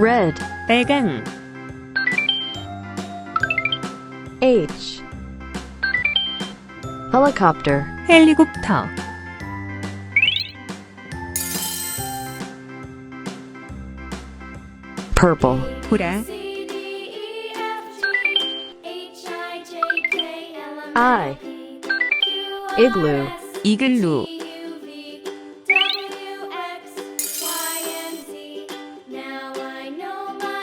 red, 빨강, H. Helicopter, 헬리콥터, purple, 보라, I. Igloo, 이글루,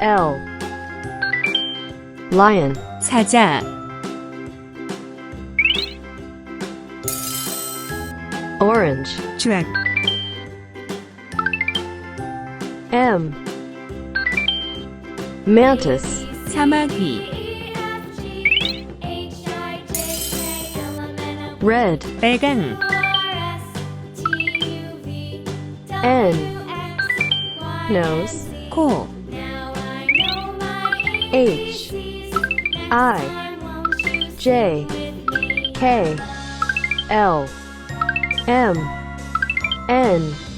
L. Lion, 사자, orange, 주악, M. Mantis, 사마귀, red, 빨강, N. Nose, 코, H. I. J. K. L. M. N.